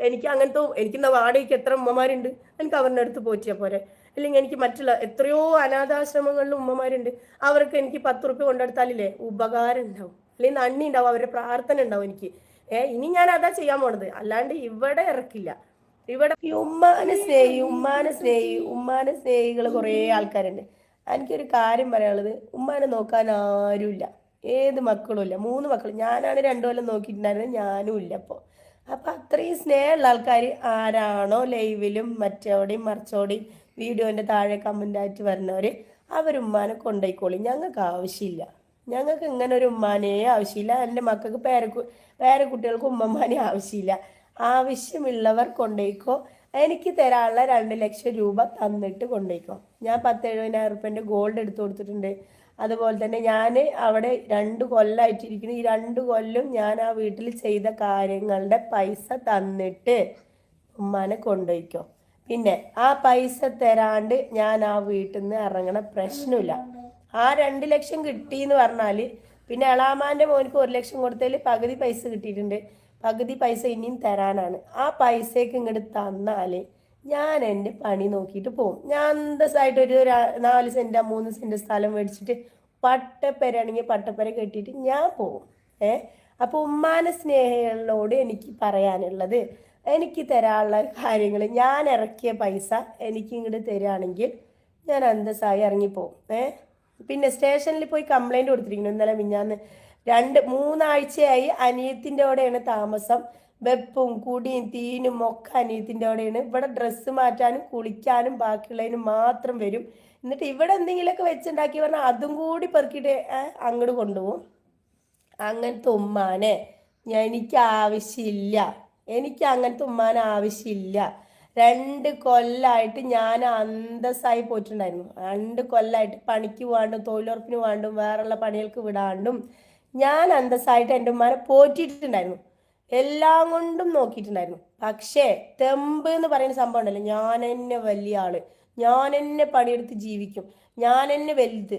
എനിക്ക് അങ്ങനത്തെ എനിക്കുന്ന വാടകയ്ക്ക് എത്ര ഉമ്മമാരുണ്ട്? എനിക്ക് അവരുടെ അടുത്ത് പോറ്റിയാൽ പോരെ. അല്ലെങ്കിൽ എനിക്ക് മറ്റുള്ള എത്രയോ അനാഥാശ്രമങ്ങളിലും ഉമ്മമാരുണ്ട്. അവർക്ക് എനിക്ക് പത്ത് റുപ്യ കൊണ്ടെടുത്താലില്ലേ? ഉപകാരം ഉണ്ടാവും. അല്ലെങ്കിൽ നന്ദി ഉണ്ടാവും. അവരുടെ പ്രാർത്ഥന ഉണ്ടാവും എനിക്ക്. ഏ ഇനി ഞാൻ അതാ ചെയ്യാൻ പോണത്. അല്ലാണ്ട് ഇവിടെ ഇറക്കില്ല. ഇവിടെ ഈ ഉമ്മാനെ സ്നേഹി ഉമ്മാനെ സ്നേഹി ഉമ്മാനെ സ്നേഹികൾ കുറേ ആൾക്കാരുണ്ട്. എനിക്കൊരു കാര്യം പറയാനുള്ളത്. ഉമ്മാനെ നോക്കാൻ ആരുമില്ല. ഏത് മക്കളും ഇല്ല. മൂന്ന് മക്കൾ ഞാനാണ് രണ്ടു കൊല്ലം നോക്കിയിട്ടുണ്ടായിരുന്നത്. ഞാനും ഇല്ല അപ്പോൾ അപ്പം അത്രയും സ്നേഹമുള്ള ആൾക്കാർ ആരാണോ ലൈവിലും മറ്റോടെയും മറിച്ചോടെയും വീഡിയോന്റെ താഴെ കമന്റായിട്ട് വരുന്നവർ അവരുമ്മാനെ കൊണ്ടുപോയിക്കോളി ഞങ്ങൾക്ക് ആവശ്യമില്ല. ഞങ്ങൾക്ക് ഇങ്ങനെ ഒരു ഉമ്മാനെ ആവശ്യമില്ല. എന്റെ മക്കൾക്ക് പേരക്കു പേരക്കുട്ടികൾക്ക് ഉമ്മമാനെ ആവശ്യമില്ല. ആവശ്യമുള്ളവർ കൊണ്ടുപോയിക്കോ എനിക്ക് തരാനുള്ള രണ്ട് ലക്ഷം രൂപ തന്നിട്ട് കൊണ്ടുപോയിക്കോ ഞാൻ പത്ത് എഴുപതിനായിരം റുപ്യന്റെ ഗോൾഡ് എടുത്തു കൊടുത്തിട്ടുണ്ട്. അതുപോലെ തന്നെ ഞാൻ അവിടെ രണ്ട് കൊല്ലമായിട്ടിരിക്കുന്നു ഈ രണ്ട് കൊല്ലം ഞാൻ ആ വീട്ടിൽ ചെയ്ത കാര്യങ്ങളുടെ പൈസ തന്നിട്ട് ഉമ്മാനെ കൊണ്ടുപോയിക്കോ. പിന്നെ ആ പൈസ തരാണ്ട് ഞാൻ ആ വീട്ടിൽ നിന്ന് ഇറങ്ങണ പ്രശ്നമില്ല. ആ രണ്ട് ലക്ഷം കിട്ടി എന്ന് പറഞ്ഞാൽ പിന്നെ എളാമാന്റെ മോനിക്ക് ഒരു ലക്ഷം കൊടുത്തതിൽ പകുതി പൈസ കിട്ടിയിട്ടുണ്ട്. പകുതി പൈസ ഇനിയും തരാനാണ്. ആ പൈസയ്ക്ക് ഇങ്ങോട്ട് തന്നാൽ ഞാൻ എന്റെ പണി നോക്കിയിട്ട് പോകും ഞാൻ അന്തസ്സായിട്ട് ഒരു നാല് സെന്റാ മൂന്ന് സെന്റ് സ്ഥലം മേടിച്ചിട്ട് പട്ടപ്പരയാണെങ്കിൽ പട്ടപ്പര കെട്ടിയിട്ട് ഞാൻ പോകും ഏ? അപ്പോൾ ഉമ്മാന സ്നേഹികളോട് എനിക്ക് പറയാനുള്ളത് എനിക്ക് തരാനുള്ള കാര്യങ്ങൾ ഞാൻ ഇറക്കിയ പൈസ എനിക്ക് ഇങ്ങോട്ട് തരികയാണെങ്കിൽ ഞാൻ അന്തസ്സായി ഇറങ്ങിപ്പോവും. ഏ? പിന്നെ സ്റ്റേഷനിൽ പോയി കംപ്ലൈന്റ് കൊടുത്തിരിക്കുന്നു. ഇന്നലെ മിഞ്ഞാന്ന് രണ്ട് മൂന്നാഴ്ചയായി അനിയത്തിന്റെ അവിടെയാണ് താമസം. വെപ്പും കുടിയും തീനും ഒക്കെ അനിയത്തിന്റെ അവിടെയാണ്. ഇവിടെ ഡ്രസ്സ് മാറ്റാനും കുളിക്കാനും ബാക്കിയുള്ളതിനും മാത്രം വരും. എന്നിട്ട് ഇവിടെ എന്തെങ്കിലുമൊക്കെ വെച്ചുണ്ടാക്കി പറഞ്ഞാൽ അതും കൂടി പെറുക്കിയിട്ട് അങ്ങോട്ട് കൊണ്ടുപോകും. അങ്ങനത്തെ ഉമ്മാനെ എനിക്ക് ആവശ്യമില്ല. എനിക്ക് അങ്ങനത്തെ ഉമ്മാനെ ആവശ്യമില്ല. രണ്ട് കൊല്ലായിട്ട് ഞാൻ അന്തസ്സായി പോയിട്ടുണ്ടായിരുന്നു. രണ്ട് കൊല്ലായിട്ട് പണിക്ക് പോകാണ്ടും തൊഴിലുറപ്പിന് പോകാണ്ടും വേറെയുള്ള പണികൾക്ക് വിടാണ്ടും ഞാൻ അന്തസ്സായിട്ട് എന്റെ ഉമ്മാനെ പോറ്റിയിട്ടുണ്ടായിരുന്നു. എല്ലാം കൊണ്ടും നോക്കിയിട്ടുണ്ടായിരുന്നു. പക്ഷേ തെമ്പ് എന്ന് പറയുന്ന സംഭവം ഉണ്ടല്ലോ. ഞാൻ എന്നെ വലിയ ആൾ. ഞാൻ എന്നെ പണിയെടുത്ത് ജീവിക്കും. ഞാൻ എന്നെ വലുത്.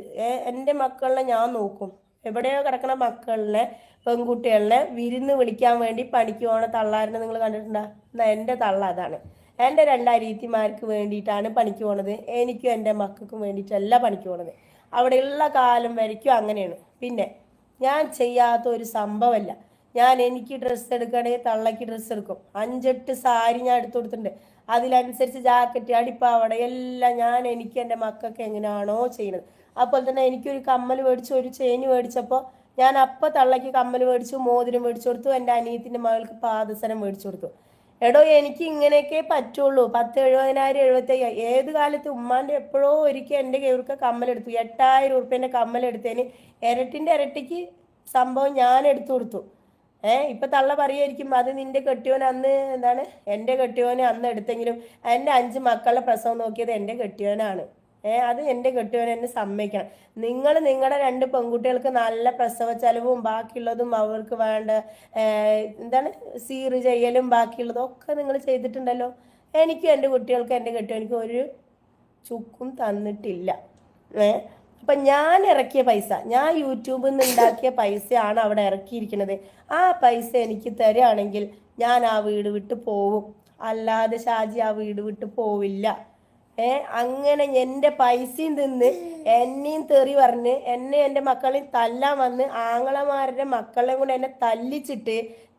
എന്റെ മക്കളിനെ ഞാൻ നോക്കും. എവിടെയോ കിടക്കുന്ന മക്കളിനെ പെൺകുട്ടികളിനെ വിരുന്ന് വിളിക്കാൻ വേണ്ടി പണിക്ക് പോണ തള്ളാരനെ നിങ്ങൾ കണ്ടിട്ടുണ്ടോ? എന്റെ തള്ള അതാണ്. എന്റെ രണ്ടരീത്തിമാർക്ക് വേണ്ടിയിട്ടാണ് പണിക്ക് പോണത്. എനിക്കും എന്റെ മക്കൾക്കും വേണ്ടിയിട്ടല്ല പണിക്ക് പോണത്. അവിടെയുള്ള കാലം വരയ്ക്കും അങ്ങനെയാണ്. പിന്നെ ഞാൻ ചെയ്യാത്ത ഒരു സംഭവമല്ല. ഞാൻ എനിക്ക് ഡ്രസ്സ് എടുക്കുകയാണെങ്കിൽ തള്ളയ്ക്ക് ഡ്രസ്സ് എടുക്കും. അഞ്ചെട്ട് സാരി ഞാൻ എടുത്തു കൊടുത്തിട്ടുണ്ട്. അതിലനുസരിച്ച് ജാക്കറ്റ് അടിപ്പാവട എല്ലാം ഞാൻ എനിക്ക് എന്റെ മക്കൾക്ക് എങ്ങനെയാണോ ചെയ്യുന്നത്. അപ്പോൾ തന്നെ എനിക്കൊരു കമ്മൽ മേടിച്ചു ഒരു ചെയിന് മേടിച്ചപ്പോൾ ഞാൻ അപ്പോൾ തള്ളയ്ക്ക് കമ്മൽ മേടിച്ചു മോതിരം മേടിച്ചു കൊടുത്തു എന്റെ അനിയത്തിന്റെ മകൾക്ക് പാദസനം മേടിച്ചു കൊടുത്തു. എടോ എനിക്ക് ഇങ്ങനെയൊക്കെ പറ്റുള്ളൂ. പത്ത് എഴുപതിനായിരം എഴുപത്തി ഏത് കാലത്ത് ഉമ്മാന്റെ എപ്പോഴോ ഒരിക്കൽ എന്റെ കൈവർക്ക് കമ്മലെടുത്തു എട്ടായിരം ഉറുപ്പ്യന്റെ കമ്മലെടുത്തതിന് ഇരട്ടിന്റെ ഇരട്ടിക്ക് സംഭവം ഞാൻ എടുത്തു കൊടുത്തു. ഏ ഇപ്പൊ തള്ള പറയായിരിക്കും അത് നിന്റെ കെട്ടിയോൻ അന്ന് എന്താണ്? എന്റെ കെട്ടിയോനെ അന്ന് എടുത്തെങ്കിലും എന്റെ അഞ്ച് മക്കളുടെ പ്രസവം നോക്കിയത് എന്റെ കെട്ടിയോനാണ്. ഏഹ് അത് എന്റെ കെട്ടിയോൻ എന്നെ സമ്മതിക്കണം. നിങ്ങൾ നിങ്ങളുടെ രണ്ട് പെൺകുട്ടികൾക്ക് നല്ല പ്രസവ ചെലവും ബാക്കിയുള്ളതും അവർക്ക് വേണ്ട എന്താണ്? സീറ് ചെയ്യലും ബാക്കിയുള്ളതും ഒക്കെ നിങ്ങൾ ചെയ്തിട്ടുണ്ടല്ലോ. എനിക്കും എന്റെ കുട്ടികൾക്ക് എന്റെ കെട്ടിയോനിക്ക് ഒരു ചുക്കും തന്നിട്ടില്ല. ഏ അപ്പൊ ഞാൻ ഇറക്കിയ പൈസ ഞാൻ യൂട്യൂബിൽ നിന്ന് ഉണ്ടാക്കിയ പൈസയാണ് അവിടെ ഇറക്കിയിരിക്കുന്നത്. ആ പൈസ എനിക്ക് തരികയാണെങ്കിൽ ഞാൻ ആ വീട് വിട്ട് പോവും. അല്ലാതെ ഷാജി ആ വീട് വിട്ട് പോവില്ല. ഏ അങ്ങനെ എന്റെ പൈസയും തിന്ന് എന്നെയും തെറി പറഞ്ഞ് എന്നെ എന്റെ മക്കളെയും തല്ലാൻ വന്ന് ആങ്ങളമാരുടെ മക്കളെ കൂടെ എന്നെ തല്ലിച്ചിട്ട്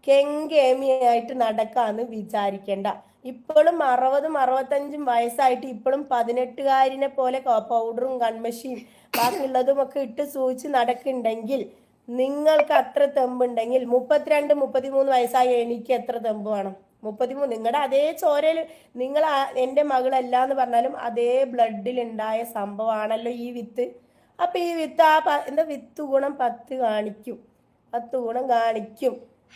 കെങ്കേമിയായിട്ട് നടക്കാന്ന് വിചാരിക്കണ്ട. ഇപ്പോഴും അറുപതും അറുപത്തഞ്ചും വയസ്സായിട്ട് ഇപ്പോഴും പതിനെട്ടുകാരിനെ പോലെ പൗഡറും കൺമഷിയും ബാക്കിയുള്ളതും ഒക്കെ ഇട്ട് സൂചിച്ച് നടക്കുന്നുണ്ടെങ്കിൽ നിങ്ങൾക്ക് അത്ര തെമ്പുണ്ടെങ്കിൽ മുപ്പത്തിരണ്ട് മുപ്പത്തിമൂന്ന് വയസ്സായ എനിക്ക് എത്ര തെമ്പ് വേണം? മുപ്പത്തിമൂന്ന്. നിങ്ങളുടെ അതേ ചോരയിൽ നിങ്ങൾ എന്റെ മകളല്ല എന്ന് പറഞ്ഞാലും അതേ ബ്ലഡിൽ ഉണ്ടായ സംഭവമാണല്ലോ ഈ വിത്ത്. അപ്പൊ ഈ വിത്ത് ആ എന്താ വിത്ത് ഗുണം പത്ത് കാണിക്കും. പത്ത് ഗുണം കാണിക്കും.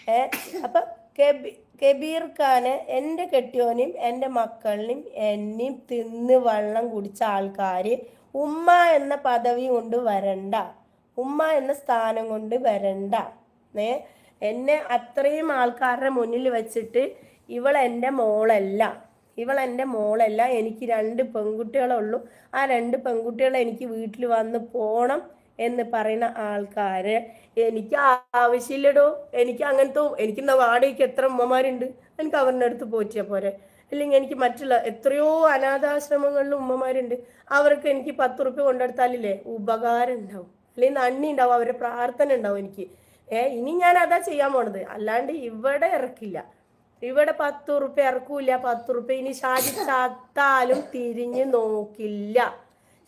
ഏ അപ്പൊ കെബി- കബീർ ഖാന് എന്റെ കെട്ടിയോനെയും എന്റെ മക്കളിനെയും എന്നെയും തിന്ന് വെള്ളം കുടിച്ച ആൾക്കാര് ഉമ്മ എന്ന പദവി കൊണ്ട് വരണ്ട. ഉമ്മ എന്ന സ്ഥാനം കൊണ്ട് വരണ്ട. ഏ? എന്നെ അത്രയും ആൾക്കാരുടെ മുന്നിൽ വെച്ചിട്ട് ഇവൾ എന്റെ മോളല്ല. ഇവൾ എന്റെ മോളല്ല. എനിക്ക് രണ്ട് പെൺകുട്ടികളേ ഉള്ളൂ. ആ രണ്ട് പെൺകുട്ടികളെ എനിക്ക് വീട്ടിൽ വന്ന് പോണം എന്ന് പറയുന്ന ആൾക്കാര് എനിക്ക് ആവശ്യമില്ലടോ. എനിക്ക് അങ്ങനത്തെ എനിക്ക് വാടകയ്ക്ക് എത്ര ഉമ്മമാരുണ്ട്? എനിക്ക് അവരുടെ അടുത്ത് പോറ്റിയാൽ പോരെ. അല്ലെങ്കിൽ എനിക്ക് മറ്റുള്ള എത്രയോ അനാഥാശ്രമങ്ങളിലും ഉമ്മമാരുണ്ട്. അവർക്ക് എനിക്ക് പത്ത് റുപ്യ കൊണ്ടെടുത്താലില്ലേ? ഉപകാരം ഉണ്ടാവും. അല്ലെങ്കിൽ നന്ദി ഉണ്ടാവും. അവരെ പ്രാർത്ഥന ഉണ്ടാവും എനിക്ക്. ഏ ഇനി ഞാൻ അതാ ചെയ്യാൻ പോണത്. അല്ലാണ്ട് ഇവിടെ ഇറക്കില്ല. ഇവിടെ പത്ത് റുപ്യ ഇറക്കൂല പത്ത് റുപ്യ ഇനി ഷാജി ചത്താലും തിരിഞ്ഞു നോക്കില്ല.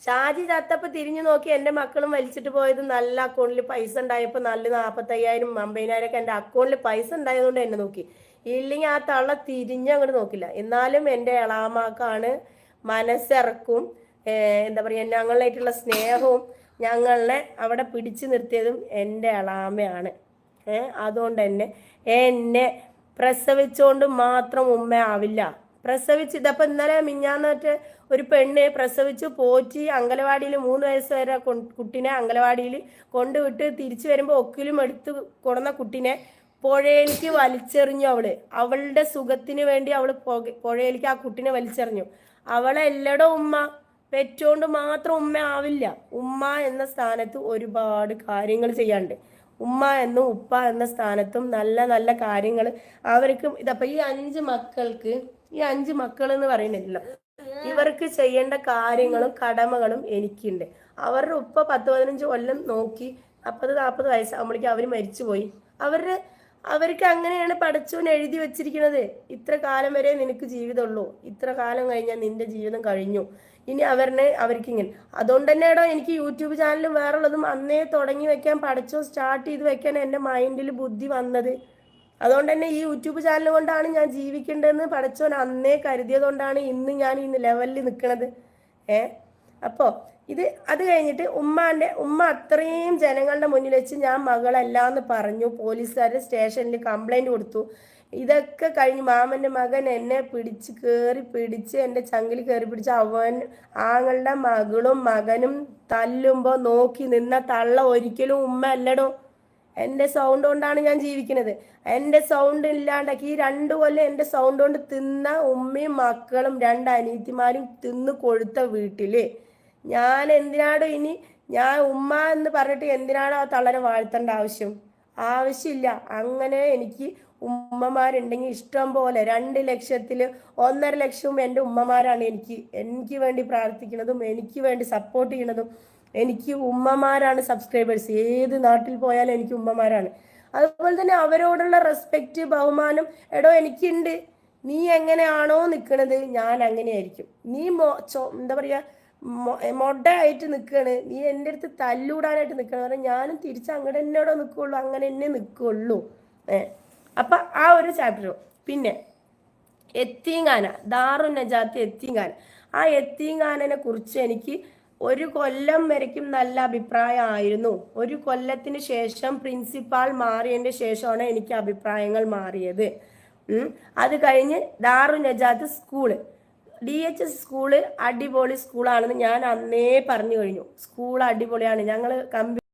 ഷാജി ചത്തപ്പോ തിരിഞ്ഞു നോക്കി എന്റെ മക്കളും വലിച്ചിട്ട് പോയത് നല്ല അക്കൗണ്ടിൽ പൈസ ഉണ്ടായപ്പോൾ നല്ല നാൽപ്പത്തയ്യായിരം അമ്പതിനായിരം ഒക്കെ എന്റെ അക്കൗണ്ടിൽ പൈസ ഉണ്ടായതുകൊണ്ട് എന്നെ നോക്കി. ഇല്ലെങ്കിൽ ആ തള്ള തിരിഞ്ഞ് അങ്ങോട്ട് നോക്കില്ല. എന്നാലും എന്റെ എളാമാക്കാണ് മനസ്സിറക്കും. എന്താ പറയുക ഞങ്ങളായിട്ടുള്ള സ്നേഹവും ഞങ്ങളെ അവിടെ പിടിച്ചു നിർത്തിയതും എന്റെ എളാമയാണ്. ഏഹ് അതുകൊണ്ട് തന്നെ എന്നെ പ്രസവിച്ചുകൊണ്ട് മാത്രം ഉമ്മ ആവില്ല. പ്രസവിച്ച് ഇതപ്പോൾ ഇന്നലെ മിഞ്ഞാന്നിട്ട് ഒരു പെണ്ണ് പ്രസവിച്ച് പോറ്റി അങ്കലവാടിയിൽ മൂന്ന് വയസ്സ് വരെ കുട്ടീനെ അങ്കലവാടിയിൽ കൊണ്ടുവിട്ട് തിരിച്ചു വരുമ്പോൾ ഒക്കിലും എടുത്ത് കൊണ്ടുവന്ന കുട്ടീനെ പുഴയിലേക്ക് വലിച്ചെറിഞ്ഞു അവൾ. അവളുടെ സുഖത്തിന് വേണ്ടി അവൾ പുഴയിലേക്ക് ആ കുട്ടിനെ വലിച്ചെറിഞ്ഞു. അവളെ എല്ലടോ ഉമ്മ പെറ്റോണ്ട് മാത്രം ഉമ്മ ആവില്ല. ഉമ്മ എന്ന സ്ഥാനത്ത് ഒരുപാട് കാര്യങ്ങൾ ചെയ്യാണ്ട്. ഉമ്മ എന്നും ഉപ്പ എന്ന സ്ഥാനത്തും നല്ല നല്ല കാര്യങ്ങൾ അവർക്ക് ഇതപ്പൊ ഈ അഞ്ച് മക്കൾക്ക് ഈ അഞ്ച് മക്കൾ എന്ന് പറയുന്നില്ലല്ലോ. ഇവർക്ക് ചെയ്യേണ്ട കാര്യങ്ങളും കടമകളും എനിക്കുണ്ട്. അവരുടെ ഉപ്പ പത്ത് പതിനഞ്ച് കൊല്ലം നോക്കി അപ്പത് നാൽപ്പത് വയസ്സാകുമ്പോഴേക്കും അവർ മരിച്ചുപോയി. അവരുടെ അവർക്ക് അങ്ങനെയാണ് പഠിച്ചവൻ എഴുതി വെച്ചിരിക്കുന്നത്. ഇത്ര കാലം വരെ നിനക്ക് ജീവിതമുള്ളൂ. ഇത്ര കാലം കഴിഞ്ഞാൽ നിന്റെ ജീവിതം കഴിഞ്ഞു. ഇനി അവരിനെ അവർക്ക് ഇങ്ങനെ. അതുകൊണ്ട് തന്നെയാടോ എനിക്ക് യൂട്യൂബ് ചാനലും വേറെ ഉള്ളതും അന്നേ തുടങ്ങി വെക്കാൻ പഠിച്ചോ സ്റ്റാർട്ട് ചെയ്ത് വെക്കാൻ എന്റെ മൈൻഡിൽ ബുദ്ധി വന്നത്. അതുകൊണ്ട് തന്നെ ഈ യൂട്യൂബ് ചാനൽ കൊണ്ടാണ് ഞാൻ ജീവിക്കേണ്ടതെന്ന് പഠിച്ചോൻ അന്നേ കരുതിയതുകൊണ്ടാണ് ഇന്ന് ഞാൻ ഇന്ന് ലെവലിൽ നിൽക്കുന്നത് ഏ? അപ്പോൾ ഇത് അത് കഴിഞ്ഞിട്ട് ഉമ്മാന്റെ ഉമ്മ അത്രയും ജനങ്ങളുടെ മുന്നിൽ വെച്ച് ഞാൻ മകളല്ല എന്ന് പറഞ്ഞു പോലീസുകാർ സ്റ്റേഷനിൽ കംപ്ലൈന്റ് കൊടുത്തു. ഇതൊക്കെ കഴിഞ്ഞ് മാമന്റെ മകൻ എന്നെ പിടിച്ച് കയറി പിടിച്ച് എന്റെ ചങ്കിൽ കയറി പിടിച്ച് അവൻ ആങ്ങളുടെ മകളും മകനും തല്ലുമ്പോൾ നോക്കി നിന്ന തള്ള ഒരിക്കലും ഉമ്മ അല്ലടോ. എന്റെ സൗണ്ട് കൊണ്ടാണ് ഞാൻ ജീവിക്കുന്നത്. എന്റെ സൗണ്ട് ഇല്ലാണ്ടാക്കി ഈ രണ്ട് കൊല്ലം എന്റെ സൗണ്ട് കൊണ്ട് തിന്ന ഉമ്മയും മക്കളും രണ്ട് അനീത്തിമാരും തിന്ന് കൊഴുത്ത വീട്ടിൽ. ഞാൻ എന്തിനാടോ ഇനി? ഞാൻ ഉമ്മ എന്ന് പറഞ്ഞിട്ട് എന്തിനാണോ ആ തള്ളനെ വാഴ്ത്തേണ്ട ആവശ്യം? ആവശ്യമില്ല. അങ്ങനെ എനിക്ക് ഉമ്മമാരുണ്ടെങ്കിൽ ഇഷ്ടം പോലെ. രണ്ട് ലക്ഷത്തിൽ ഒന്നര ലക്ഷവും എന്റെ ഉമ്മമാരാണ് എനിക്ക്. എനിക്ക് വേണ്ടി പ്രാർത്ഥിക്കുന്നതും എനിക്ക് വേണ്ടി സപ്പോർട്ട് ചെയ്യണതും എനിക്ക് ഉമ്മമാരാണ് സബ്സ്ക്രൈബേഴ്സ് ഏത് നാട്ടിൽ പോയാലും എനിക്ക് ഉമ്മമാരാണ്. അതുപോലെ തന്നെ അവരോടുള്ള റെസ്പെക്റ്റ് ബഹുമാനം. എടോ എനിക്കുണ്ട്. നീ എങ്ങനെയാണോ നിൽക്കുന്നത് ഞാൻ അങ്ങനെയായിരിക്കും. നീ മോ എന്താ പറയുക മൊഡ ആയിട്ട് നിൽക്കുകയാണ് നീ എന്റെ അടുത്ത് തല്ലൂടാനായിട്ട് നിൽക്കണം പറഞ്ഞാൽ ഞാനും തിരിച്ച് അങ്ങോട്ട് എന്നോടോ നിൽക്കുള്ളൂ അങ്ങനെ എന്നെ നിൽക്കുള്ളൂ ഏ അപ്പം ആ ഒരു ചാപ്റ്റർ പിന്നെ എത്തീങ്കാന. ദാറു നജാത്ത് എത്തീങ്കാന. ആ എത്തീങ്കാനനെ കുറിച്ച് എനിക്ക് ഒരു കൊല്ലം വരയ്ക്കും നല്ല അഭിപ്രായമായിരുന്നു ഒരു കൊല്ലത്തിന് ശേഷം പ്രിൻസിപ്പാൾ മാറിയതിന്റെ ശേഷമാണ് എനിക്ക് അഭിപ്രായങ്ങൾ മാറിയത്. അത് കഴിഞ്ഞ് Daru Najath school D H S school അടിപൊളി സ്കൂളാണെന്ന് ഞാൻ അന്നേ പറഞ്ഞു കഴിഞ്ഞു. സ്കൂൾ അടിപൊളിയാണ്. ഞങ്ങൾ കമ്പി